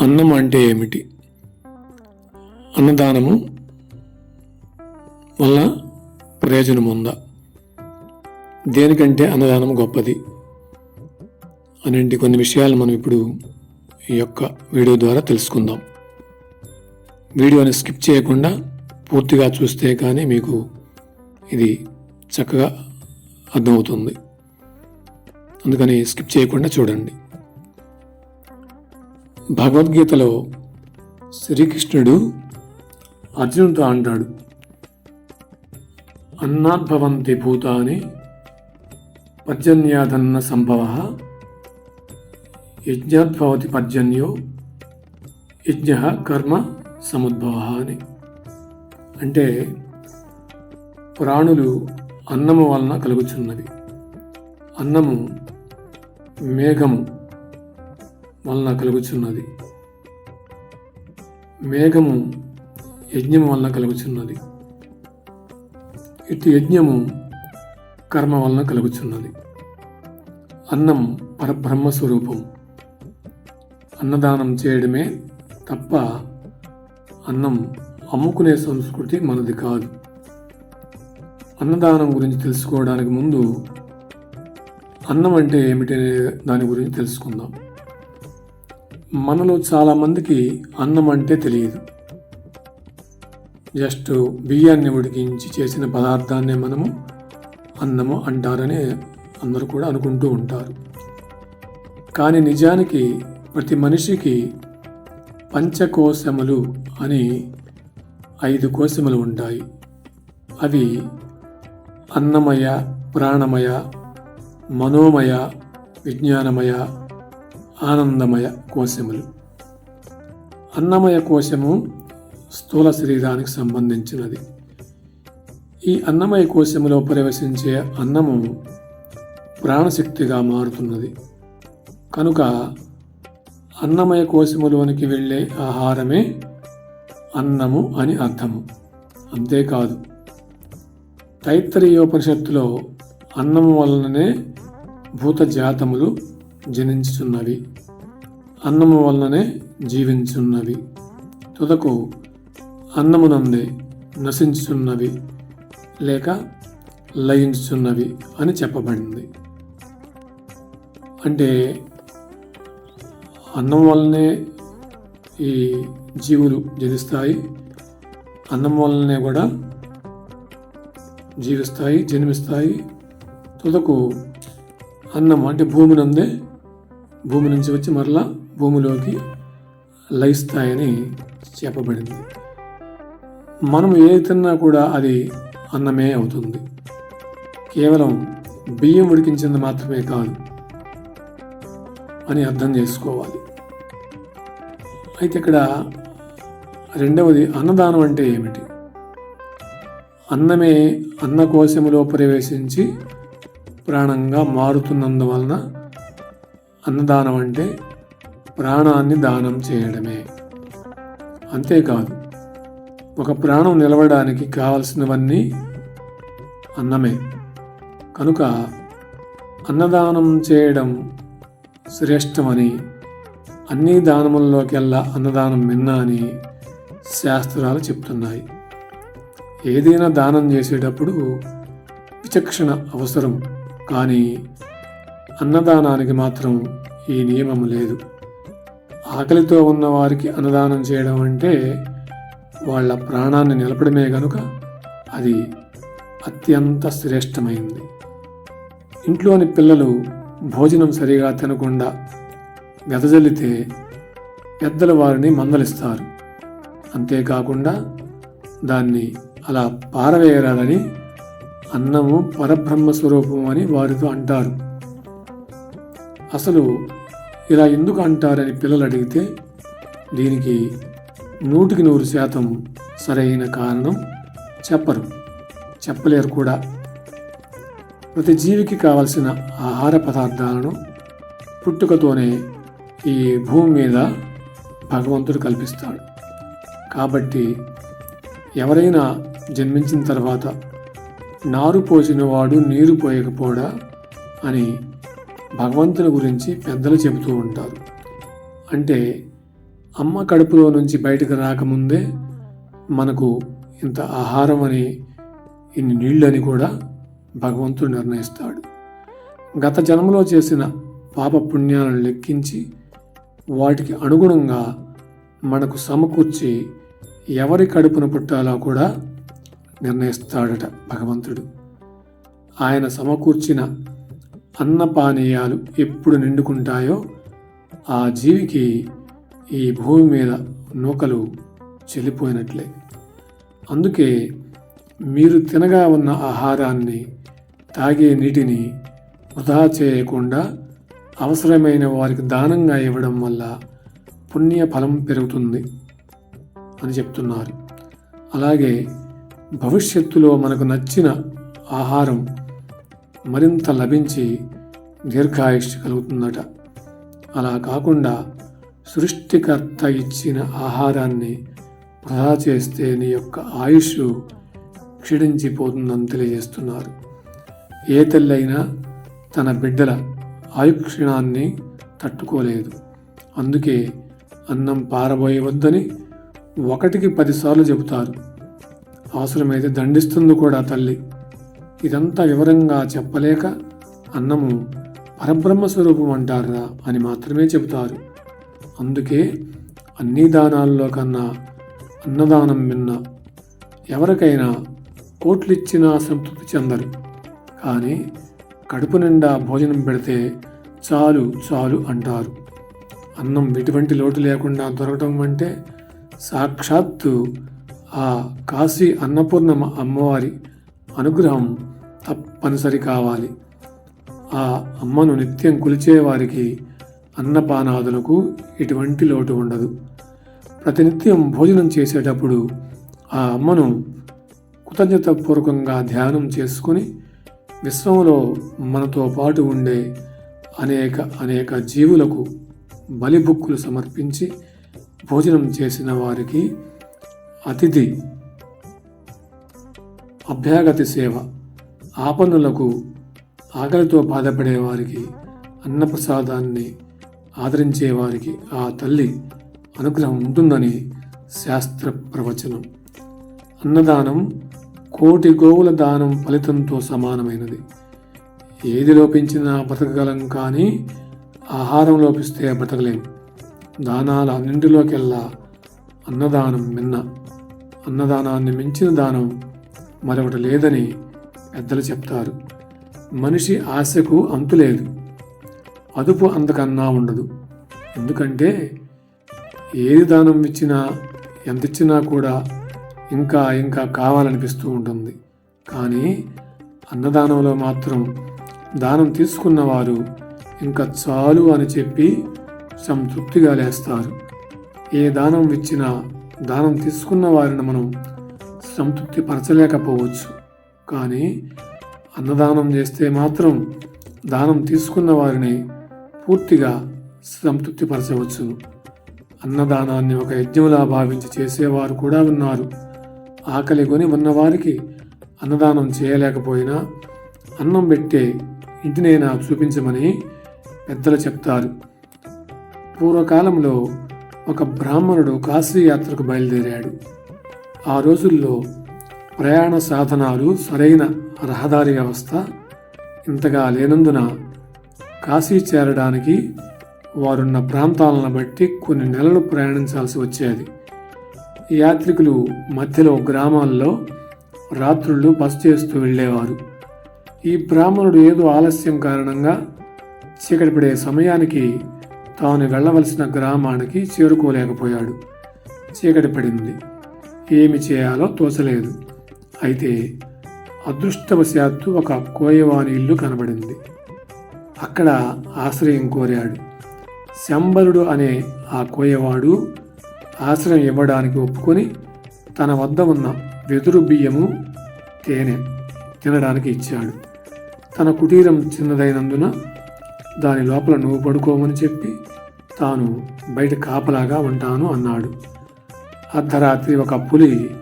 అన్నం అంటే ఏమిటి? అన్నదానము వల్ల ప్రయోజనం ఉందా దేనికంటే అన్నదానం గొప్పది? అనేటి కొన్ని విషయాలు మనం ఇప్పుడు ఈ యొక్క వీడియో ద్వారా తెలుసుకుందాం. వీడియోని స్కిప్ చేయకుండా పూర్తిగా చూస్తే కానీ మీకు ఇది చక్కగా అర్థమవుతుంది. అందుకని స్కిప్ చేయకుండా చూడండి. భగవద్గీతలో శ్రీకృష్ణుడు అర్జునుడితో అంటాడు అన్నాద్భవంతి భూతాని పర్జన్యాదన్న సంభవ యజ్ఞాద్భవతి పర్జన్యో యజ్ఞ కర్మ సముద్భవ అని. అంటే ప్రాణులు అన్నము వలన కలుగుచున్నవి అన్నము మేఘము వలన కలుగుచున్నది. మేఘము యజ్ఞము వలన కలుగుచున్నది. ఇటు యజ్ఞము కర్మ వలన కలుగుచున్నది. అన్నం పరబ్రహ్మ స్వరూపం. అన్నదానం చేయడమే తప్ప అన్నం అమ్ముకునే సంస్కృతి మనది కాదు. అన్నదానం గురించి తెలుసుకోవడానికి ముందు అన్నం అంటే ఏమిటనే దాని గురించి తెలుసుకుందాం. మనలో చాలామందికి అన్నం అంటే తెలియదు. జస్ట్ బియ్యాన్ని ఉడికించి చేసిన పదార్థాన్నే మనము అన్నము అంటారని అందరూ కూడా అనుకుంటూ ఉంటారు. కానీ నిజానికి ప్రతి మనిషికి పంచకోశములు అని ఐదు కోశములు ఉంటాయి. అవి అన్నమయ ప్రాణమయ మనోమయ విజ్ఞానమయ ఆనందమయ కోశములు. అన్నమయ కోశము స్థూల శరీరానికి సంబంధించినది. ఈ అన్నమయ కోశములో ప్రవేశించే అన్నము ప్రాణశక్తిగా మారుతున్నది. కనుక అన్నమయ కోశములోనికి వెళ్ళే ఆహారమే అన్నము అని అర్థము. అంతేకాదు తైత్తరీయోపనిషత్తులో అన్నము వలననే భూత జాతములు జనించుచున్నవి. అన్నము వలననే జీవించున్నవి. తుదకు అన్నమునందే నశించుచున్నవి లేక లయించుచున్నవి అని చెప్పబడింది. అంటే అన్నం వల్లనే ఈ జీవులు జనిస్తాయి అన్నం వల్లనే కూడా జీవిస్తాయి జన్మిస్తాయి. తుదకు అన్నం అంటే భూమి నందే భూమి నుంచి వచ్చి మరలా భూమిలోకి లయిస్తాయని చెప్పబడింది. మనం ఏది తిన్నా కూడా అది అన్నమే అవుతుంది. కేవలం బియ్యం ఉడికించింది మాత్రమే కాదు అని అర్థం చేసుకోవాలి. అయితే ఇక్కడ రెండవది అన్నదానం అంటే ఏమిటి? అన్నమే అన్నకోశములో ప్రవేశించి ప్రాణంగా మారుతున్నందువలన అన్నదానం అంటే ప్రాణాన్ని దానం చేయడమే. అంతేకాదు ఒక ప్రాణం నిలవడానికి కావలసినవన్నీ అన్నమే. కనుక అన్నదానం చేయడం శ్రేష్టమని అన్ని దానముల్లోకెల్లా అన్నదానం మిన్న అని శాస్త్రాలు చెప్తున్నాయి. ఏదైనా దానం చేసేటప్పుడు విచక్షణ అవసరం. కానీ అన్నదానానికి మాత్రం ఈ నియమం లేదు. ఆకలితో ఉన్న వారికి అన్నదానం చేయడం అంటే వాళ్ళ ప్రాణాన్ని నిలపడమే గనుక అది అత్యంత శ్రేష్టమైంది. ఇంట్లోని పిల్లలు భోజనం సరిగా తినకుండా వెదజల్లితే పెద్దలు వారిని మందలిస్తారు. అంతేకాకుండా దాన్ని అలా పారవేయరాలని అన్నము పరబ్రహ్మ స్వరూపం అని వారితో అంటారు. అసలు ఇలా ఎందుకు అంటారని పిల్లలు అడిగితే దీనికి నూటికి నూరు శాతం సరైన కారణం చెప్పరు చెప్పలేరు కూడా. ప్రతి జీవికి కావలసిన ఆహార పదార్థాలను పుట్టుకతోనే ఈ భూమి మీద భగవంతుడు కల్పిస్తాడు. కాబట్టి ఎవరైనా జన్మించిన తర్వాత నారు పోసిన వాడు నీరు పోయకపోడా అని భగవంతుని గురించి పెద్దలు చెబుతూ ఉంటారు. అంటే అమ్మ కడుపులో నుంచి బయటకు రాకముందే మనకు ఇంత ఆహారం అని ఇన్ని నీళ్ళు అని కూడా భగవంతుడు నిర్ణయిస్తాడు. గత జన్మలో చేసిన పాప పుణ్యాలను లెక్కించి వాటికి అనుగుణంగా మనకు సమకూర్చి ఎవరి కడుపున పుట్టాలో కూడా నిర్ణయిస్తాడట భగవంతుడు. ఆయన సమకూర్చిన అన్నపానీయాలు ఎప్పుడు నిండుకుంటాయో ఆ జీవికి ఈ భూమి మీద నూకలు చెల్లిపోయినట్లే అందుకే మీరు తినగా ఉన్న ఆహారాన్ని తాగే నీటిని వృధా చేయకుండా అవసరమైన వారికి దానంగా ఇవ్వడం వల్ల పుణ్య ఫలం పెరుగుతుంది అని చెప్తున్నారు. అలాగే భవిష్యత్తులో మనకు నచ్చిన ఆహారం మరింత లభించి దీర్ఘాయుష్ కలుగుతుందట. అలా కాకుండా సృష్టికర్త ఇచ్చిన ఆహారాన్ని వృధా చేస్తే నీ యొక్క ఆయుష్ క్షీణించిపోతుందని తెలియజేస్తున్నారు. ఏ తల్లైనా తన బిడ్డల ఆయుక్షీణాన్ని తట్టుకోలేదు. అందుకే అన్నం పారబోయవద్దని ఒకటికి పదిసార్లు చెబుతారు. అవసరమైతే దండిస్తుంది కూడా తల్లి. ఇదంతా వివరంగా చెప్పలేక అన్నము పరబ్రహ్మ స్వరూపం అంటారా అని మాత్రమే చెబుతారు. అందుకే అన్ని దానాల్లో కన్నా అన్నదానం మిన్న ఎవరికైనా కోట్లిచ్చినా సంతృప్తి చెందరు. కానీ కడుపు నిండా భోజనం పెడితే చాలు చాలు అంటారు. అన్నం ఎటువంటి లోటు లేకుండా దొరకటం అంటే సాక్షాత్తు ఆ కాశీ అన్నపూర్ణమ్మ అమ్మవారి అనుగ్రహం తప్పనిసరి కావాలి. ఆ అమ్మను నిత్యం కొలిచేవారికి అన్నపానాదులకు ఎటువంటి లోటు ఉండదు. ప్రతినిత్యం భోజనం చేసేటప్పుడు ఆ అమ్మను కృతజ్ఞతపూర్వకంగా ధ్యానం చేసుకుని విశ్వంలో మనతో పాటు ఉండే అనేక అనేక జీవులకు బలిబుక్కులు సమర్పించి భోజనం చేసిన వారికి అతిథి అభ్యాగతి సేవ ఆపన్నులకు ఆకలితో బాధపడే వారికి అన్నప్రసాదాన్ని ఆదరించే వారికి ఆ తల్లి అనుగ్రహం ఉంటుందని శాస్త్ర ప్రవచనం. అన్నదానం కోటి గోవుల దానం ఫలితంతో సమానమైనది. ఏది లోపించినా బ్రతకగలం కానీ ఆహారం లోపిస్తే బ్రతకలేం. దానాల అన్నింటిలోకెల్లా అన్నదానం మిన్న. అన్నదానాన్ని మించిన దానం మరొకటి లేదని పెద్దలు చెప్తారు. మనిషి ఆశకు అంతులేదు అదుపు అంతకన్నా ఉండదు. ఎందుకంటే ఏది దానం ఇచ్చినా ఎంత ఇచ్చినా కూడా ఇంకా ఇంకా కావాలనిపిస్తూ ఉంటుంది. కానీ అన్నదానంలో మాత్రం దానం తీసుకున్నవారు ఇంకా చాలు అని చెప్పి సంతృప్తిగా లేస్తారు. ఏ దానం ఇచ్చినా దానం తీసుకున్న వారిని మనం సంతృప్తి పరచలేకపోవచ్చు. కానీ అన్నదానం చేస్తే మాత్రం దానం తీసుకున్న వారిని పూర్తిగా సంతృప్తిపరచవచ్చు అన్నదానాన్ని ఒక యజ్ఞంలా భావించి చేసేవారు కూడా ఉన్నారు. ఆకలి కొని ఉన్నవారికి అన్నదానం చేయలేకపోయినా అన్నం పెట్టే ఇంటినైనా చూపించమని పెద్దలు చెప్తారు. పూర్వకాలంలో ఒక బ్రాహ్మణుడు కాశీ యాత్రకు బయలుదేరాడు. ఆ రోజుల్లో ప్రయాణ సాధనాలు సరైన రహదారి వ్యవస్థ ఇంతగా లేనందున కాశీ చేరడానికి వారున్న ప్రాంతాలను బట్టి కొన్ని నెలలు ప్రయాణించాల్సి వచ్చేది. యాత్రికులు మధ్యలో గ్రామాల్లో రాత్రుళ్ళు బస చేస్తూ వెళ్ళేవారు. ఈ బ్రాహ్మణుడు ఏదో ఆలస్యం కారణంగా చీకటి పడే సమయానికి తాను వెళ్ళవలసిన గ్రామానికి చేరుకోలేకపోయాడు. చీకటి పడింది. ఏమి చేయాలో తోచలేదు. అయితే అదృష్టవశాత్తు ఒక కోయవాని ఇల్లు కనబడింది. అక్కడ ఆశ్రయం కోరాడు. శంబరుడు అనే ఆ కోయవాడు ఆశ్రయం ఇవ్వడానికి ఒప్పుకొని తన వద్ద ఉన్న వెదురు బియ్యము తేనె తినడానికి ఇచ్చాడు. తన కుటీరం చిన్నదైనందున దాని లోపల నువ్వు పడుకోమని చెప్పి తాను బయట కాపలాగా ఉంటాను అన్నాడు. అర్ధరాత్రి ఒక పులి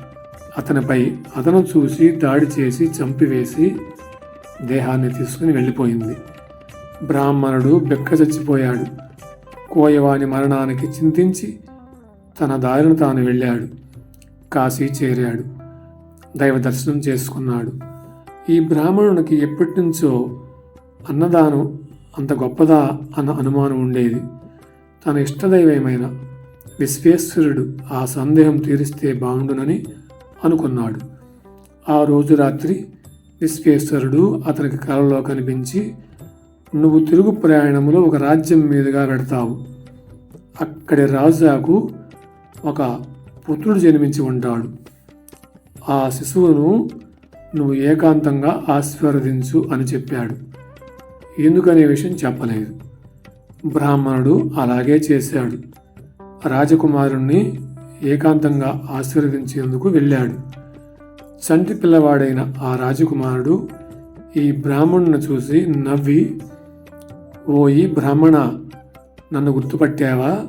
అతనిపై అతను చూసి దాడి చేసి చంపివేసి దేహాన్ని తీసుకుని వెళ్ళిపోయింది. బ్రాహ్మణుడు బెక్క చచ్చిపోయాడు. కోయవాని మరణానికి చింతించి తన దారిని తాను వెళ్ళాడు. కాశీ చేరాడు. దైవ దర్శనం చేసుకున్నాడు. ఈ బ్రాహ్మణునికి ఎప్పటి నుంచో అన్నదానం అంత గొప్పదా అన్న అనుమానం ఉండేది. తన ఇష్టదైవమైన విశ్వేశ్వరుడు ఆ సందేహం తీరిస్తే బాగుండునని అనుకున్నాడు. ఆ రోజు రాత్రి విశ్వేశ్వరుడు అతనికి కలలో కనిపించి నువ్వు తిరుగు ప్రయాణంలో ఒక రాజ్యం మీదుగా వెడతావు. అక్కడి రాజాకు ఒక పుత్రుడు జన్మించి ఉంటాడు. ఆ శిశువును నువ్వు ఏకాంతంగా ఆశీర్వదించు అని చెప్పాడు. ఎందుకనే విషయం చెప్పలేదు. బ్రాహ్మణుడు అలాగే చేశాడు. రాజకుమారుణ్ణి ఏకాంతంగా ఆశీర్వదించేందుకు వెళ్ళాడు. చంటి పిల్లవాడైన ఆ రాజకుమారుడు ఈ బ్రాహ్మణుని చూసి నవ్వి ఓ ఈ బ్రాహ్మణ నన్ను గుర్తుపట్టావా?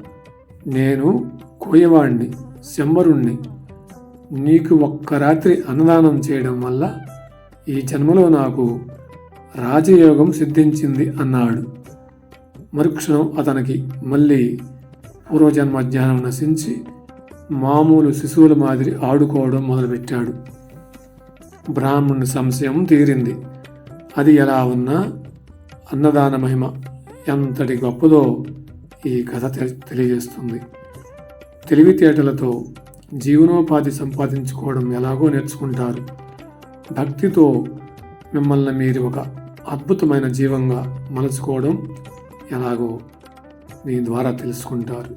నేను కోయవాణ్ణి శంబరుణ్ణి. నీకు ఒక్క రాత్రి అన్నదానం చేయడం వల్ల ఈ జన్మలో నాకు రాజయోగం సిద్ధించింది అన్నాడు. మరుక్షణం అతనికి మళ్ళీ పూర్వజన్మ జ్ఞానం నశించి మామూలు శిశువుల మాదిరి ఆడుకోవడం మొదలుపెట్టాడు. బ్రాహ్మణుని సంశయం తీరింది. అది ఎలా ఉన్నా అన్నదాన మహిమ ఎంతటి గొప్పదో ఈ కథ తెలియజేస్తుంది. తెలివితేటలతో జీవనోపాధి సంపాదించుకోవడం ఎలాగో నేర్చుకుంటారు. భక్తితో మిమ్మల్ని మీరు ఒక అద్భుతమైన జీవంగా మలుచుకోవడం ఎలాగో దీని ద్వారా తెలుసుకుంటారు.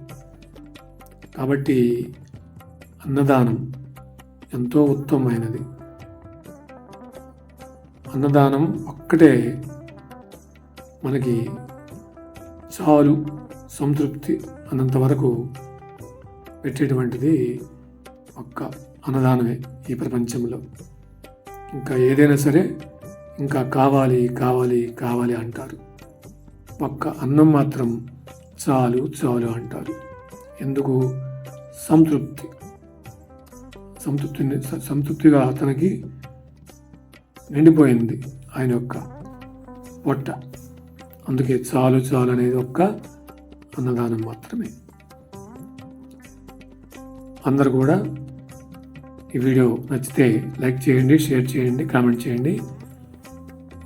కాబట్టి అన్నదానం ఎంతో ఉత్తమమైనది. అన్నదానం ఒక్కటే మనకి చాలు సంతృప్తి అన్నంత వరకు పెట్టేటువంటిది ఒక్క అన్నదానమే ఈ ప్రపంచంలో. ఇంకా ఏదైనా సరే ఇంకా కావాలి కావాలి కావాలి అంటారు. ఒక్క అన్నం మాత్రం చాలు చాలు అంటారు. ఎందుకు? సంతృప్తి. సంతృప్తిని సంతృప్తిగా అతనికి నిండిపోయింది ఆయన యొక్క పొట్ట అందుకే చాలు చాలు అనేది ఒక్క అన్నదానం మాత్రమే. అందరు కూడా ఈ వీడియో నచ్చితే లైక్ చేయండి షేర్ చేయండి కామెంట్ చేయండి.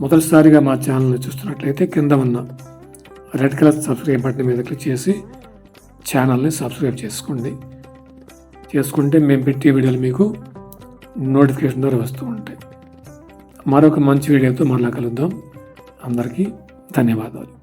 మొదటిసారిగా మా ఛానల్ని చూస్తున్నట్లయితే కింద ఉన్న రెడ్ కలర్ సబ్స్క్రైబ్ బటన్ మీద క్లిక్ చేసి ఛానల్ని సబ్స్క్రైబ్ చేసుకోండి. చేసుకుంటే మేము పెట్టే వీడియోలు మీకు నోటిఫికేషన్ ద్వారా వస్తూ ఉంటాయి. మరొక మంచి వీడియోతో మరలా కలుద్దాం. అందరికీ ధన్యవాదాలు.